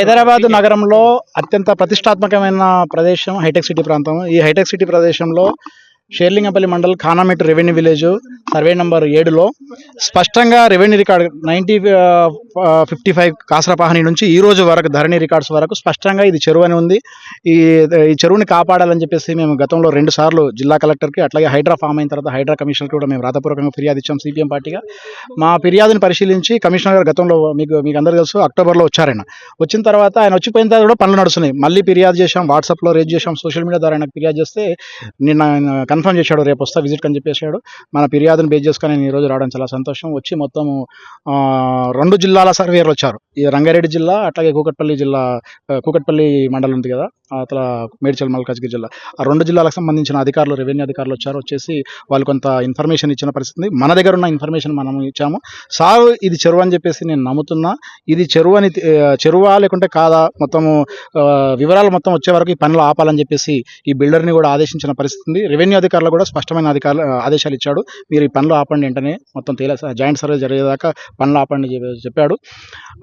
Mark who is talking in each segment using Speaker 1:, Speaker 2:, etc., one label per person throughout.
Speaker 1: హైదరాబాద్ నగరంలో అత్యంత ప్రతిష్టాత్మకమైన ప్రదేశం హైటెక్ సిటీ ప్రాంతం. ఈ హైటెక్ సిటీ ప్రదేశంలో Serilingampally mandal Khanamet revenue village survey number ఏడులో స్పష్టంగా revenue record ninety fifty five కాసరపాహని నుంచి ఈ రోజు వరకు ధరణి రికార్డ్స్ వరకు స్పష్టంగా ఇది చెరువు అని ఉంది. ఈ ఈ చెరువుని కాపాడాలని చెప్పేసి మేము గతంలో రెండు సార్లు జిల్లా కలెక్టర్కి అట్లాగే హైడ్రా ఫామ్ అయిన తర్వాత హైడ్రా కమిషనర్ కూడా మేము రాతపూర్వకంగా ఫిర్యాదు ఇచ్చాం సిపిఎం పార్టీగా. మా ఫిర్యాదుని పరిశీలించి కమిషనర్ గారు గతంలో మీకు మీకు అందరూ తెలుసు అక్టోబర్లో వచ్చారాయన వచ్చిన తర్వాత ఆయన వచ్చిపోయిన తర్వాత కూడా పనులు నడుస్తున్నాయి. మళ్ళీ ఫిర్యాదు చేశాం వాట్సాప్లో రేజ్ చేశాం సోషల్ మీడియా ద్వారా ఆయనకు ఫిర్యాదు చేస్తే నిన్న కన్ఫర్మ్ చేశాడు రేపు వస్తా విజిట్ అని చెప్పేసాడు మన ఫిర్యాదు ఫిర్యాదును బేస్ చేసుకొని నేను ఈరోజు రావడం చాలా సంతోషం. వచ్చి మొత్తం ఆ, రెండు జిల్లాల సర్వేయర్లు వచ్చారు. ఈ రంగారెడ్డి జిల్లా అట్లాగే కూకట్పల్లి జిల్లా కూకట్పల్లి మండలం ఉంది కదా అట్లా మేడ్చల్ మల్కాజ్గిరి జిల్లా. ఆ రెండు జిల్లాలకు సంబంధించిన అధికారులు రెవెన్యూ అధికారులు వచ్చారు వచ్చేసి వాళ్ళు కొంత ఇన్ఫర్మేషన్ ఇచ్చిన పరిస్థితి మన దగ్గర ఉన్న ఇన్ఫర్మేషన్ మనం ఇచ్చాము. సార్ ఇది చెరువు అని చెప్పేసి నేను నమ్ముతున్నా. ఇది చెరువు అని చెరువా లేకుంటే కాదా? మొత్తము వివరాలు మొత్తం వచ్చే వరకు ఈ పనులు ఆపాలని చెప్పేసి ఈ బిల్డర్ని కూడా ఆదేశించిన పరిస్థితి ఉంది. రెవెన్యూ అధికారులు కూడా స్పష్టమైన అధికారులు ఆదేశాలు ఇచ్చాడు. మీరు ఈ పనులు ఆపండి వెంటనే మొత్తం తేలా జాయింట్ సర్వే జరిగేదాకా పనులు ఆపండి చెప్పాడు.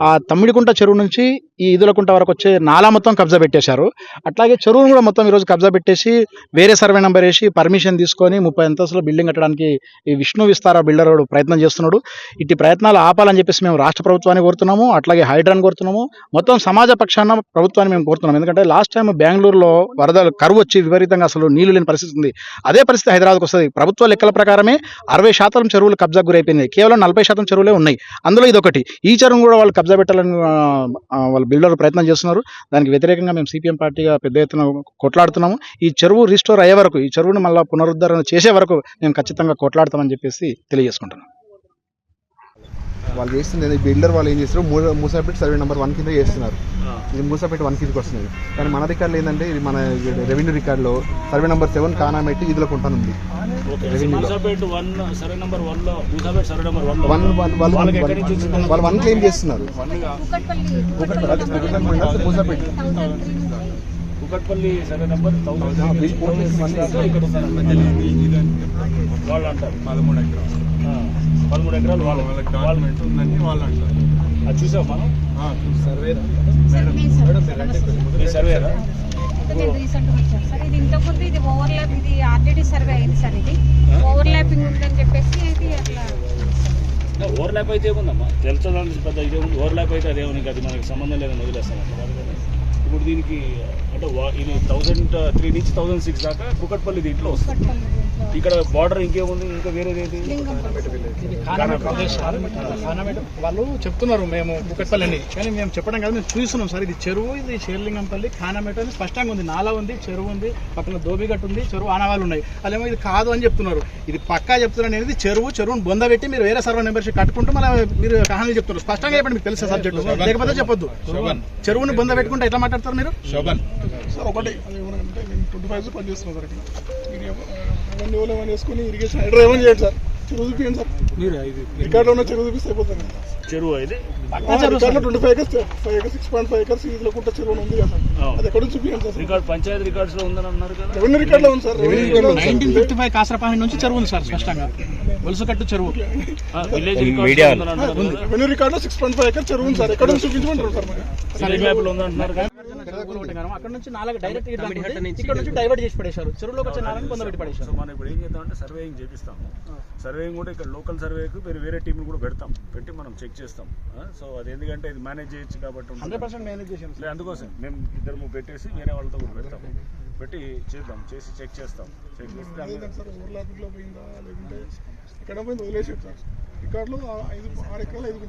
Speaker 1: ఆ తమ్మిడికుంట చెరువు నుంచి ఈ ఈదులకుంట వరకు వచ్చే నాలా మొత్తం కబ్జా పెట్టేశారు. అట్లాగే చెరువును కూడా మొత్తం ఈరోజు కబ్జా పెట్టేసి వేరే సర్వే నెంబర్ వేసి పర్మిషన్ తీసుకొని ముప్పై అంతస్తుల బిల్డింగ్ కట్టడానికి ఈ విష్ణు విస్తార బిల్డర్ ప్రయత్నం చేస్తున్నాడు. ఇట్టి ప్రయత్నాలు ఆపాలని చెప్పేసి మేము రాష్ట్ర ప్రభుత్వాన్ని కోరుతున్నాము అట్లాగే హైడ్రాన్ కోరుతున్నాము. మొత్తం సమాజ పక్షాన ప్రభుత్వాన్ని మేము కోరుతున్నాం ఎందుకంటే లాస్ట్ టైం బెంగళూరులో వరదలు కరువు వచ్చి విపరీతంగా అసలు నీళ్ళు లేని పరిస్థితి ఉంది. అదే పరిస్థితి హైదరాబాద్కి వస్తుంది. ప్రభుత్వ లెక్కల ప్రకారమే అరవై శాతం చెరువులు కబ్జా గురైపోయినాయి. కేవలం నలభై శాతం చెరువులే ఉన్నాయి. అందులో ఇది ఒకటి ఈ చెరువును కూడా వాళ్ళు కబ్జా పెట్టాలని వాళ్ళు బిల్డర్ ప్రయత్నం చేస్తున్నారు. దానికి వ్యతిరేకంగా మేము సిపిఎం పార్టీగా పెద్ద ఎత్తున కొట్లాడుతున్నాము. ఈ చెరువు రీస్టోర్ అయ్యే వరకు ఈ చెరువును మళ్ళీ పునరుద్ధరణ చేసే వరకు మేము ఖచ్చితంగా కొట్లాడతామని చెప్పేసి తెలియజేసుకుంటున్నాం.
Speaker 2: వాళ్ళు చేస్తుంది బిల్డర్ వాళ్ళు ఏం చేస్తారు? మూస సర్వే నెంబర్ వన్ కింద చేస్తున్నారు. ఇది మూసాపేట వన్ కిందకి వస్తుంది. కానీ మన రికార్డులో ఏంటంటే ఇది మన రెవెన్యూ రికార్డులో సర్వే నెంబర్ సెవెన్ కానామెట్టి ఇదిలో కొంటానుంది.
Speaker 3: మూసాపేట్ వన్ సర్వే నెంబర్ వన్లో Moosapet survey number one
Speaker 2: one one వాళ్ళు
Speaker 3: వాళ్ళకి ఎక్కడి నుంచి వచ్చింది?
Speaker 2: వాళ్ళు వన్ క్లెయిమ్ చేస్తున్నారు. Moosapeta.
Speaker 3: Kukatpally survey number thousand
Speaker 2: వీళ్ళు
Speaker 3: అంటారు.
Speaker 4: పదమూడు ఎకరాలు.
Speaker 3: పదమూడు ఎకరాలు వాళ్ళు
Speaker 4: వాళ్ళకి డాక్యుమెంట్ ఉందని వాళ్ళు అంటారు.
Speaker 3: అది చూసాం మనం?
Speaker 4: సర్వే
Speaker 5: ఇది ఇంతకుముందు ఇది ఓవర్ ల్యాప్ ఇది ఆర్టీడీ సర్వే అయింది సార్ ఇది. ఉందని చెప్పేసి ఇది అట్లా.
Speaker 3: అయితే ఏముందమ్మా? తెలుసడానికి పెద్ద ఇదే ఉంది. ఓవర్ ల్యాప్ అయితే అదేముంది అది మనకి సంబంధం లేదని వదిలేస్తాం. ఇప్పుడు దీనికి అంటే ఇది థౌజండ్ త్రీ నుంచి థౌజండ్ సిక్స్ దాకా కుకట్పల్లి దీంట్లో వస్తుంది. ఇక్కడ బార్డర్ ఇంకేముంది? ఇంకా వేరేది ఏంటి?
Speaker 1: వాళ్ళు చెప్తున్నారు మేము కుకట్పల్లి అని కానీ మేము చెప్పడం కాదు మేము చూస్తున్నాం సార్. ఇది చెరువు ఇది షేర్లింగంపల్లి ఖానామేట అని స్పష్టంగా ఉంది. నాలా ఉంది చెరువు ఉంది పక్కన దోబిగట్టు ఉంది చెరువు ఆనవాళ్ళు ఉన్నాయి. వాళ్ళేమో ఇది కాదు అని చెప్తున్నారు. ఇది పక్కా చెప్తున్నారు నేను ఇది చెరువు చెరువును బొంద పెట్టి మీరు వేరే సర్వే మెంబర్షిప్ కట్టుకుంటూ మళ్ళీ మీరు కహానీ చెప్తున్నారు. స్పష్టంగా చెప్పండి మీకు తెలిసే సబ్జెక్ట్? లేకపోతే చెప్పొద్దు. చెరువుని బొంద పెట్టుకుంటే ఎట్లా మాట్లాడతారు మీరు?
Speaker 4: శోభన్.
Speaker 6: సార్ ఒకటి అది ఏమనంటే నేను ట్వంటీ ఫైవ్ పని చేస్తున్నాను సార్ ఇక్కడ. మీరు ఏమైనా వేసుకొని ఇరిగేషన్ హైడ్రా ఏమని చేయండి సార్. చెరువు చూపించండి సార్. రికార్డులో ఉన్న చెరువు చూపిస్తే అయిపోతుంది.
Speaker 3: చెరువు
Speaker 6: రికార్డులో twenty five acres five acres six point five acres ఇదిలో కూడా చెరువు ఉంది కదా సార్.
Speaker 3: అవును.
Speaker 6: అది ఎక్కడ నుంచి చూపించండి సార్.
Speaker 3: రికార్డ్ పంచాయతీ రికార్డ్స్లో ఉందని అన్నారు కదా.
Speaker 6: రెవెన్యూ రికార్డులో ఉంది సార్.
Speaker 1: నైన్టీన్ ఫిఫ్టీ ఫైవ్ కాసరపాహి నుంచి చెరువు ఉంది సార్ స్పష్టంగా. చెరువు.
Speaker 3: విలేజ్
Speaker 6: రెవెన్యూ రికార్డులో సిక్స్ పాయింట్ ఫైవ్ చెరువు ఉంది సార్. ఎక్కడ చూపించమంటారు సార్ మరి.
Speaker 3: కదా
Speaker 1: అక్కడ నుంచి నాలుగు డైరెక్ట్ ఇక్కడ నుంచి డైవర్ట్ చేసి పడేశారు. చెరువులోకి వచ్చే నాలుగు బొంద పెట్టి పడేశారు.
Speaker 3: సో మనం ఇప్పుడు ఏం చేద్దామంటే సర్వేయింగ్ చేపిస్తాము. సర్వేయింగ్ కూడా ఇక్కడ లోకల్ సర్వేకు వేరే వేరే టీంని కూడా పెడతాం. పెట్టి మనం చెక్ చేస్తాం. సో అది ఎందుకంటే ఇది మేనేజ్ చేయొచ్చు కాబట్టి ఉంటుంది.
Speaker 1: హండ్రెడ్ పర్సెంట్ మేనేజ్ చేసాం
Speaker 3: అందుకోసం మేము ఇద్దరు పెట్టేసి వేరే వాళ్ళతో కూడా పెడతాం. పెట్టి చేద్దాం. చేసి చెక్ చేస్తాం. చెక్ చేస్తే
Speaker 6: పోయిందా? వదిలేసాడు సార్. రికార్డులో ఆ ఐదు ఆరు ఎకరాలు ఐదు